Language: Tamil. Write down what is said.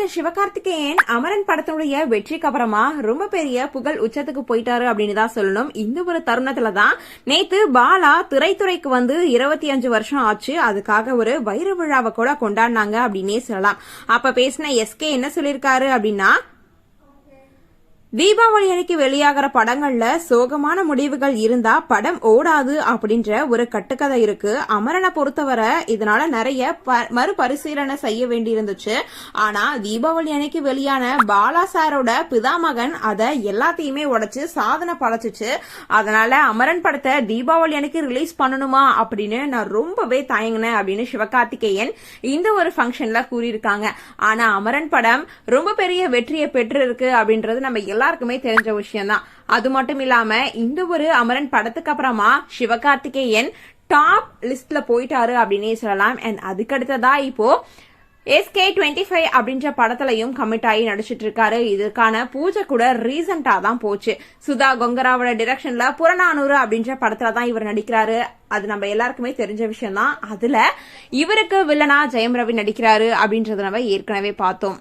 டாக்டர் சிவகார்த்திகேயன் அமரன் படத்தினுடைய வெற்றிக்கு அப்புறமா ரொம்ப பெரிய புகழ் உச்சத்துக்கு போயிட்டாரு அப்படின்னு தான் சொல்லணும். இந்த ஒரு தருணத்துல தான் நேத்து பாலா திரைத்துறைக்கு வந்து இருபத்தி அஞ்சு வருஷம் ஆச்சு. அதுக்காக ஒரு வைர விழாவை கூட கொண்டாடினாங்க அப்படின்னே சொல்லலாம். அப்ப பேசின எஸ்கே என்ன சொல்லியிருக்காரு அப்படின்னா தீபாவளி அன்னைக்கு வெளியாகிற படங்கள்ல சோகமான முடிவுகள் இருந்தா படம் ஓடாது அப்படின்ற ஒரு கட்டுக்கதை இருக்கு. அமரனை பொறுத்தவரை இதனால நிறைய ப- மறுபரிசீலனை செய்ய வேண்டியிருந்துச்சு. ஆனா தீபாவளி அன்னைக்கு வெளியான பாலா சாரோட பிதாமகன் அதை எல்லாத்தையுமே உடைச்சு சாதனை படைச்சிச்சு. அதனால அமரன் படத்தை தீபாவளி அன்னைக்கு ரிலீஸ் பண்ணணுமா அப்படின்னு நான் ரொம்பவே தயங்கினேன் அப்படின்னு சிவகார்த்திகேயன் இந்த ஒரு ஃபங்க்ஷன்ல கூறியிருக்காங்க. ஆனா அமரன் படம் ரொம்ப பெரிய வெற்றியை பெற்றிருக்கு அப்படின்றது நம்ம எல்லாருக்குமே தெரிஞ்ச விஷயம்தான். அது மட்டும் இல்லாம இந்த ஒரு அமரன் படத்துக்கு அப்புறமா சிவகார்த்திகேயன் டாப் லிஸ்ட்ல போயிட்டாரு அப்படின்னே சொல்லலாம். அண்ட் அதுக்கடுத்ததா இப்போ எஸ்கே டுவெண்ட்டி ஃபைவ் அப்படின்ற படத்துலையும் கமிட் ஆகி நடிச்சிட்டு இருக்காரு. இதுக்கான பூஜை கூட ரீசெண்டா தான் போச்சு. சுதா கொங்கராவோட டிரெக்ஷன்ல புறநானூறு அப்படின்ற படத்துல தான் இவர் நடிக்கிறாரு. அது நம்ம எல்லாருக்குமே தெரிஞ்ச விஷயம் தான் அதுல இவருக்கு வில்லனா ஜெயம் ரவி நடிக்கிறாரு அப்படின்றத நம்ம ஏற்கனவே பார்த்தோம்.